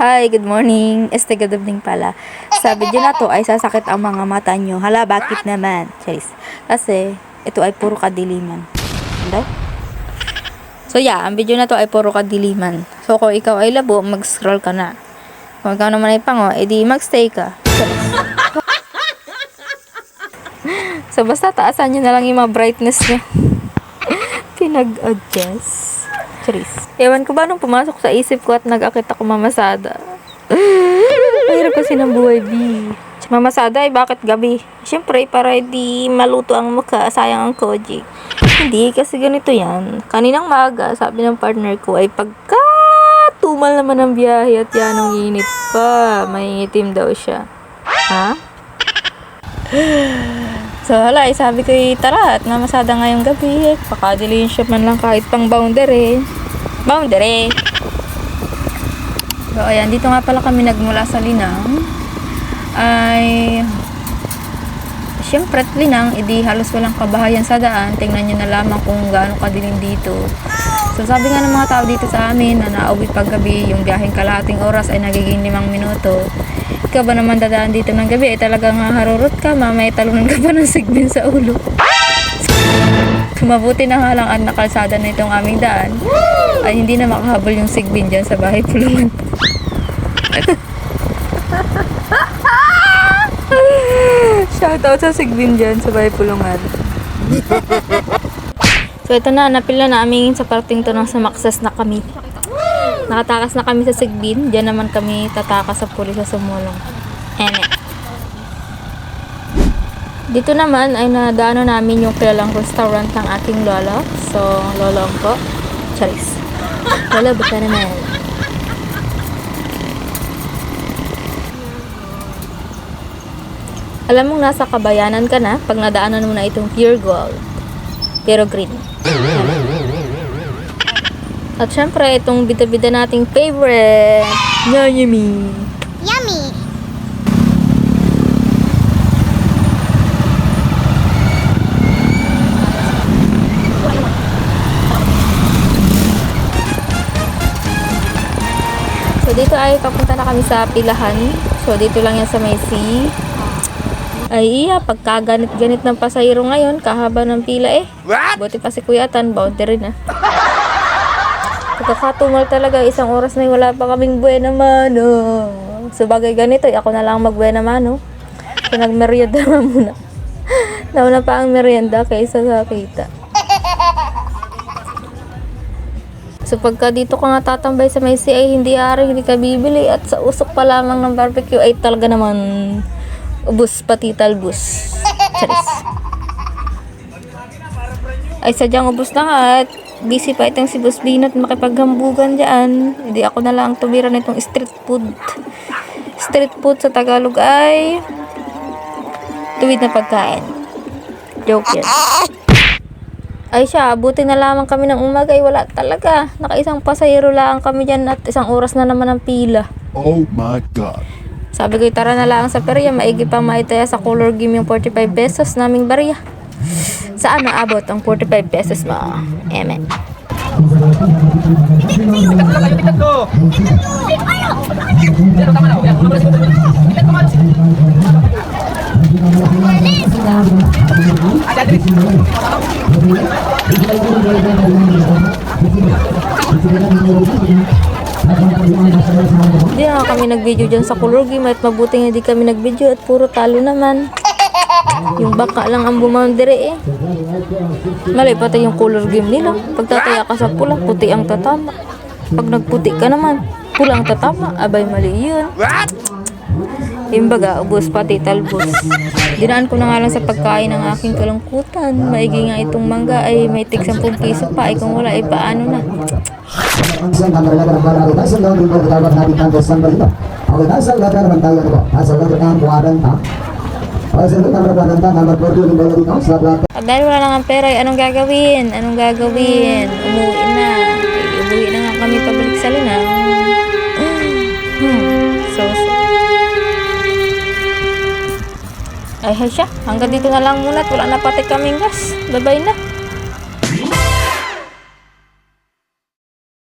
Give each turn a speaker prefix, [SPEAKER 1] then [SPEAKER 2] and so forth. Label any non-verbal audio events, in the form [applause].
[SPEAKER 1] Hi, good morning. Este, good evening pala. Sa video na to ay sasakit ang mga mata nyo. Hala, bakit naman? Charis. Kasi, ito ay puro kadiliman. Hindi? So yeah, ang video na to ay puro kadiliman. So kung ikaw ay labo, mag-scroll ka na. Kung ikaw naman ay pango, edi mag-stay ka. [laughs] So basta taasan nyo na lang yung mga brightness nyo. [laughs] Pinag-adjust. Charis. Ewan ko ba nung pumasok sa isip ko at nag-akit ako mamasada. Mahirap kasi ng buhay, B. Mamasada ay bakit gabi? Siyempre, para di maluto ang mukha, sayang ang koji. Hindi, kasi ganito yan. Kaninang maga, sabi ng partner ko, ay pagka tumal naman ang biyahe at yan ang init pa. May itim daw siya. Ha? So, hala, eh, sabi ko, tara, at mamasada ngayong gabi. Eh. Pakadilin siya man lang kahit pang boundary. Boundary. So, ayan, dito nga pala kami nagmula sa Linang. Ay, Siyempre, linang, edi halos walang kabahayan sa daan. Tingnan nyo na lamang kung gaano kadilim dito. So, sabi nga ng mga tao dito sa amin na nauwi paggabi, yung biyaheng kalahating oras ay nagiging limang minuto. Ikaw ba naman dadaan dito ng gabi, ay talagang harurot ka, mamaya talunan ka pa ng sigbin sa ulo. So, [laughs] mabuti na nga lang ang nakalsada na itong aming daan, ay hindi na makahabol yung sigbin dyan sa bahay pulungan. [laughs] Shoutout sa Sigbin dyan sa Bahay Pulungan. [laughs] so ito na, napila namin sa parting to ng sumakses na kami. Nakatakas na kami sa Sigbin. Diyan naman kami tatakas sa pulis sa sumulong. Ene. Dito naman ay nadaanan namin yung kilalang restaurant ng aking lolo. So, lolong ko. Charis. Lolo, baka naman. Alam mong nasa kabayanan ka na pag nadaanan mo na itong pure gold. Pero green. At syempre, itong bida-bida nating favorite. Yummy.
[SPEAKER 2] Yummy.
[SPEAKER 1] So, dito ay papunta na kami sa pilahan. So, dito lang yan sa may C. Ay, iya, pagkaganit-ganit ng pasahero ngayon, kahaba ng pila eh. Buti pa si Kuya Tan, boundary na. [laughs] Pagkakatumal talaga, isang oras na wala pa kaming buena mano. So, bagay ganito, eh, ako na lang mag-buena mano. So, nagmerienda na muna. [laughs] Nauna pa ang merienda kaysa sa kita. So pagka dito ka nga tatambay sa may ay hindi ari, hindi ka bibili at sa usok pa lamang ng barbecue ay talaga naman ubus pati talbus. Charis. Ay sadyang ubus na nga at busy pa itong si Boss Binot makipaghambugan dyan. Hindi ako na lang tumira nitong street food. Street food sa Tagalog ay tuwid na pagkain. Joke yan. Ay siya, buti na lamang kami ng umaga ay wala talaga. Nakaisang pasahero lang kami dyan at isang oras na naman ang pila.
[SPEAKER 3] Oh my god.
[SPEAKER 1] Sabi ko, tara na lang sa perya, maigi pa maitaya sa color game yung 45 pesos naming barya. Saan naabot ang 45 pesos mo? Emen. Hindi na kami nag-video dyan sa color game at mabuti nga di kami nag-video at puro talo naman. Yung baka lang ang bumoundary eh. Malay pati yung color game nila. Pag tataya ka sa pula, puti ang tatama. Pag nagputi ka naman, pula ang tatama. Abay, mali yun. Yung baga, ubos pati talbos. Dinaan ko na nga lang sa pagkain ng aking kalungkutan. Maigi nga itong mangga ay may tig 10 piso pa. Ay kung wala, ay paano na. Dahil wala lang ang pera, ay anong gagawin? Anong gagawin? Umuwi na. Ay, umuwi na nga kami pabalik sa linang. [sighs] Hmm. So, so. Ay, hay siya. Hanggang dito na lang muna wala na pati kaming gas. Bye-bye na.